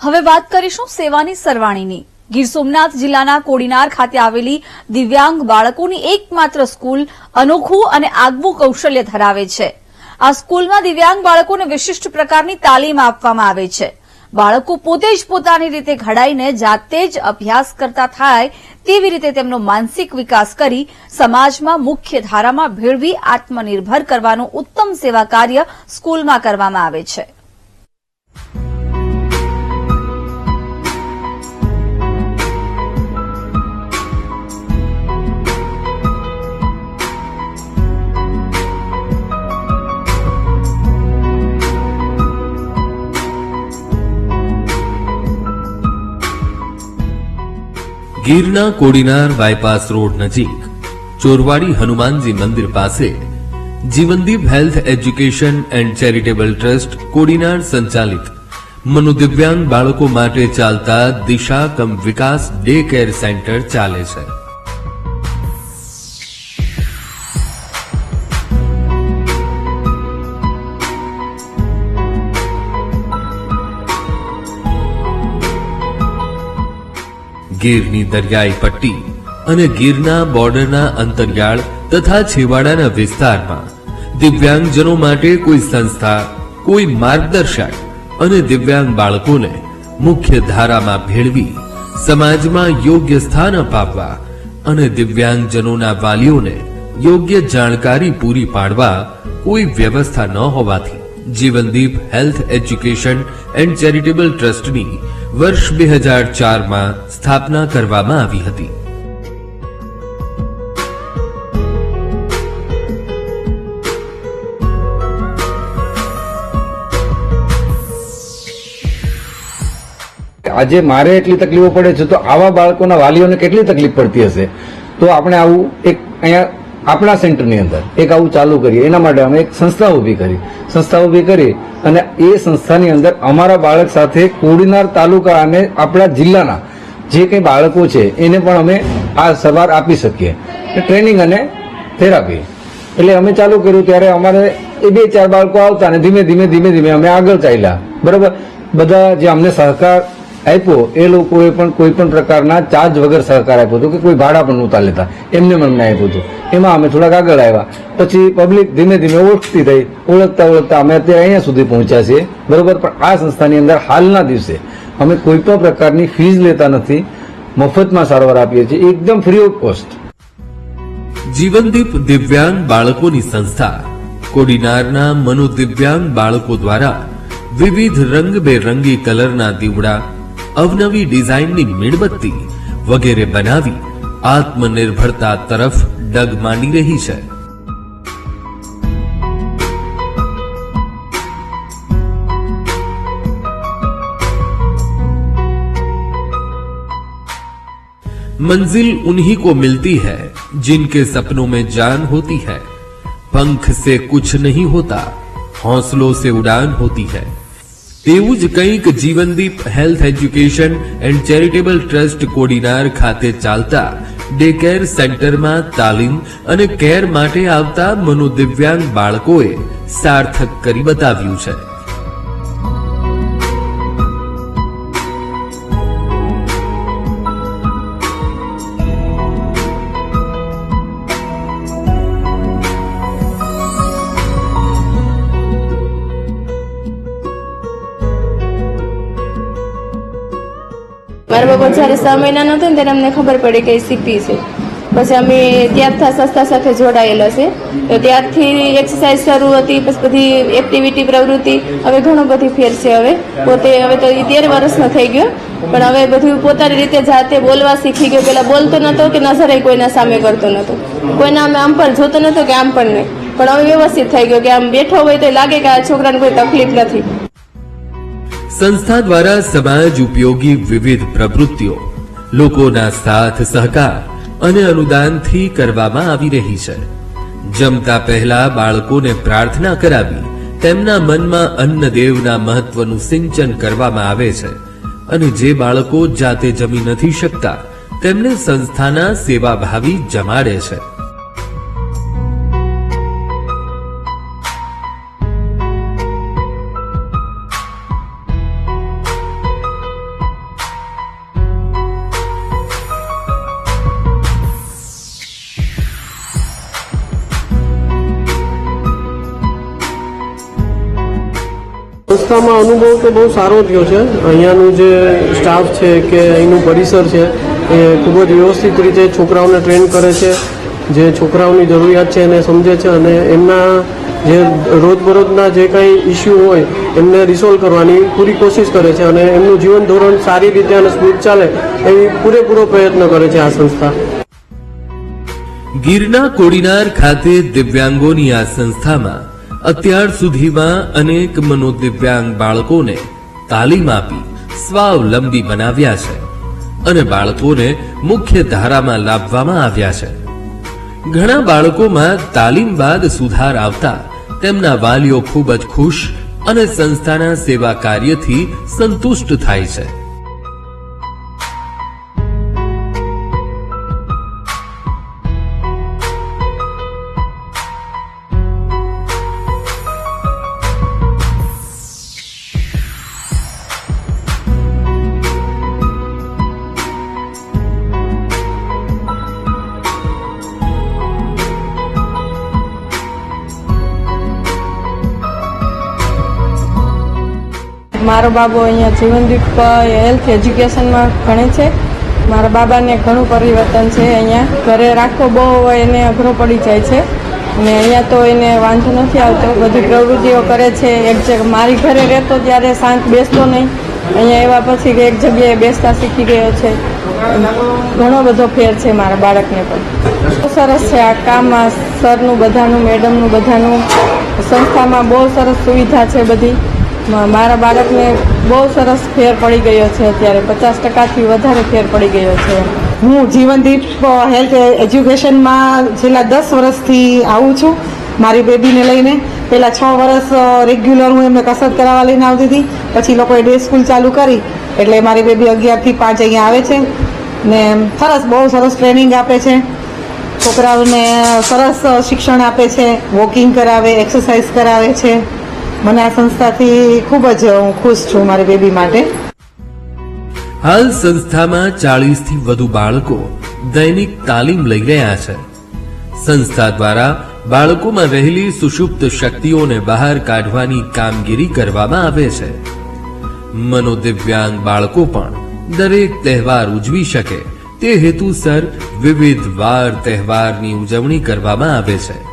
હવે વાત કરીશું સેવાની સરવાણીની. ગીર સોમનાથ જિલ્લાના કોડીનાર ખાતે આવેલી દિવ્યાંગ બાળકોની એકમાત્ર સ્કૂલ અનોખું અને આગવું કૌશલ્ય ધરાવે છે. આ સ્કૂલમાં દિવ્યાંગ બાળકોને વિશિષ્ટ પ્રકારની તાલીમ આપવામાં આવે છે. બાળકો પોતે જ પોતાની રીતે ઘડાઈને જાતે જ અભ્યાસ કરતા થાય તેવી રીતે તેમનો માનસિક વિકાસ કરી સમાજમાં મુખ્ય ધારામાં ભેળવી આત્મનિર્ભર કરવાનું ઉત્તમ સેવા કાર્ય સ્કૂલમાં કરવામાં આવે છે. ગીરના કોડીનાર બાયપાસ રોડ નજીક, ચોરવાડી હનુમાનજી મંદિર પાસે, Jivandeep health education and charitable trust Kodinar સંચાલિત, મનોદિવ્યાંગ બાળકો માટે ચાલતા Disha cum Vikas day care centre ચાલે છે. ગીરની દરિયાઈ પટ્ટી અને ગીરના બોર્ડરના અંતરિયાળ તથા છેવાડાના વિસ્તારમાં. દિવ્યાંગજનો માટે કોઈ સંસ્થા, કોઈ માર્ગદર્શક અને દિવ્યાંગ બાળકોને મુખ્ય ધારામાં ભેળવી, સમાજમાં યોગ્ય સ્થાન અપાવવા અને દિવ્યાંગજનોના વાલીઓને યોગ્ય જાણકારી પૂરી પાડવા કોઈ વ્યવસ્થા ન હોવાથી Jivandeep health education and charitable ટ્રસ્ટની વર્ષ બે હજાર ચારમાં સ્થાપના કરવામાં આવી હતી. આજે મારે એટલી તકલીફો પડે છે, તો આવા બાળકોના વાલીઓને કેટલી તકલીફ પડતી હશે? તો આપણે આવું એક અહીંયા આપણા સેન્ટરની અંદર. એક આવું ચાલુ કરીએ. એના માટે અમે એક સંસ્થા ઊભી કરી. સંસ્થા ઊભી કરી અને એ સંસ્થાની અંદર અમારા બાળક સાથે કોડીનાર તાલુકા અને આપણા જિલ્લાના જે કંઈ બાળકો છે, એને પણ અમે આ સવાર આપી શકીએ. ટ્રેનિંગ અને થેરાપી. એટલે અમે ચાલુ કર્યું ત્યારે અમારે એ બે ચાર બાળકો આવતા અને ધીમે ધીમે ધીમે ધીમે અમે આગળ ચાલ્યા. બરાબર? બધા જે અમને સહકાર આપ્યો. એ લોકોએ પણ કોઈ પણ પ્રકારના ચાર્જ વગર સહકાર આપ્યો હતો કે કોઈ ભાડા પણ નહોતા લેતા. એમને અમને આપ્યું હતું. એમાં અમે થોડાક આગળ આવ્યા. પછી પબ્લિક ધીમે ધીમે ઓળખતી થઈ. ઓળખતા ઓળખતા અમે અત્યારે અહીંયા સુધી પહોંચ્યા છીએ. બરોબર? પણ આ સંસ્થાની અંદર હાલના દિવસે અમે કોઈ પણ પ્રકારની ફીસ લેતા નથી. મફતમાં સારવાર આપીએ છીએ. એકદમ ફ્રી ઓફ કોસ્ટ જીવનદીપ દિવ્યાંગ બાળકોની સંસ્થા. કોડીનારના મનોદિવ્યાંગ બાળકો દ્વારા વિવિધ રંગબેરંગી કલરના દીવડા અવનવી ડિઝાઇનની મીણબત્તી વગેરે બનાવી આત્મનિર્ભરતા તરફ ડગ માંડી રહી છે मंजिल उन्हीं को मिलती है जिनके सपनों में जान होती है पंख से कुछ नहीं होता हौसलों से उड़ान होती है તેવું જ કંઈક Jivandeep health education and charitable trust Kodinar ખાતે ચાલતા ડે કેર સેન્ટરમાં તાલીમ અને કેર માટે આવતા મનોદિવ્યાંગ બાળકોએ સાર્થક કરી બતાવ્યું છે. બાબા જ્યારે છ મહિનાનો હતો ને ત્યારે અમને ખબર પડી કે સીપી છે. પછી અમે ત્યારથી સંસ્થા સાથે જોડાયેલા છે. તો ત્યારથી એક્સરસાઇઝ શરૂ હતી, પછી બધી એક્ટિવિટી પ્રવૃત્તિ, હવે ઘણો બધી ફેર છે હવે. પોતે હવે તો તેર વર્ષનો થઈ ગયો. પણ હવે બધું પોતાની રીતે જાતે બોલવા શીખી ગયો. પેલા બોલતો નતો કે નજરે કોઈના સામે કરતો નતો. કોઈના અમે આમ પણ જોતો નતો કે આમ પણ નહીં. પણ હવે વ્યવસ્થિત થઈ ગયો કે આમ બેઠો હોય તો લાગે કે આ છોકરાને કોઈ તકલીફ નથી. સંસ્થા દ્વારા સમાજ ઉપયોગી વિવિધ પ્રવૃત્તિઓ, લોકોના સાથ સહકાર અને અનુદાનથી કરવામાં આવી રહી છે. જમતા પહેલા બાળકોને પ્રાર્થના કરાવી તેમના મનમાં અન્નદેવના મહત્વનું સિંચન કરવામાં આવે છે અને જે બાળકો જાતે જમી નથી શકતા તેમને સંસ્થાના સેવાભાવી જમાડે છે. સંસ્થામાં અનુભવ તો બહુ સારો થયો છે. અહીંયાનું જે સ્ટાફ છે કે અહીંનું પરિસર છે, એ ખૂબ જ વ્યવસ્થિત રીતે છોકરાઓને ટ્રેન કરે છે. જે છોકરાઓની જરૂરિયાત છે એને સમજે છે અને એમના જે રોજબરોજના જે કંઈ ઇસ્યુ હોય, એમને રિસોલ્વ કરવાની પૂરી કોશિશ કરે છે અને એમનું જીવન ધોરણ સારી રીતે અને સ્મૂથ ચાલે એવી પૂરેપૂરો પ્રયત્ન કરે છે આ સંસ્થા. ગીરના કોડીનાર ખાતે દિવ્યાંગોની આ સંસ્થામાં અત્યાર સુધીમાં અનેક મનોદિવ્યાંગ બાળકોને તાલીમ આપી સ્વાવલંબી બનાવ્યા છે અને બાળકોને મુખ્ય ધારામાં લાવવામાં આવ્યા છે. ઘણા બાળકોમાં તાલીમ બાદ સુધાર આવતા તેમના વાલીઓ ખૂબ જ ખુશ અને સંસ્થાના સેવા કાર્યથી સંતુષ્ટ થાય છે. મારો બાબો અહીંયા જીવનદીપ હેલ્થ એજ્યુકેશનમાં ભણે છે. મારા બાબાને ઘણું પરિવર્તન છે અહીંયા. ઘરે રાખવો બહુ એને અઘરો પડી જાય છે. અને અહીંયા તો એને વાંધો નથી આવતો. બધી પ્રવૃત્તિઓ કરે છે. એક જગ્યા મારી ઘરે રહેતો ત્યારે શાંત બેસતો નહીં. અહીંયા એવા પછી એક જગ્યાએ બેસતા શીખી ગયો છે. ઘણો બધો ફેર છે મારા બાળકને પણ. સરસ છે આ કામમાં સરનું બધાનું મેડમનું બધાનું. સંસ્થામાં બહુ સરસ સુવિધા છે બધી. મારા બાળકને બહુ સરસ ફેર પડી ગયો છે અત્યારે. પચાસ ટકાથી વધારે ફેર પડી ગયો છે. હું જીવનદીપ હેલ્થ એજ્યુકેશનમાં છેલ્લા દસ વર્ષથી આવું છું, મારી બેબીને લઈને. પહેલાં છ વર્ષ રેગ્યુલર હું એમને કસરત કરાવવા લઈને આવતી હતી. પછી લોકોએ ડે સ્કૂલ ચાલુ કરી, એટલે મારી બેબી અગિયારથી પાંચ અહીંયા આવે છે. ને સરસ બહુ સરસ ટ્રેનિંગ આપે છે. છોકરાઓને સરસ શિક્ષણ આપે છે. વોકિંગ કરાવે, એક્સરસાઇઝ કરાવે છે. મને આ સંસ્થાથી ખૂબ જ હું ખુશ છું મારી બેબી માટે. હાલ સંસ્થામાં ચાલીસથી વધુ બાળકો દૈનિક તાલીમ લઈ રહ્યા છે. સંસ્થા દ્વારા બાળકોમાં રહેલી સુષુપ્ત શક્તિઓને બહાર કાઢવાની કામગીરી કરવામાં આવે છે. મનોદિવ્યાંગ બાળકો પણ દરેક તહેવાર ઉજવી શકે. તે હેતુસર વિવિધ વાર તહેવારની ઉજવણી કરવામાં આવે છે.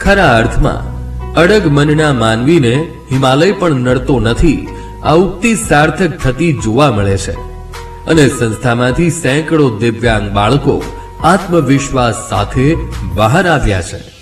ખરા અર્થમાં અડગ મનના માનવીને હિમાલય પણ નડતો નથી. આ ઉક્તિ સાર્થક થતી જોવા મળે છે. અને સંસ્થામાંથી સેંકડો દિવ્યાંગ બાળકો આત્મવિશ્વાસ સાથે બહાર આવ્યા છે.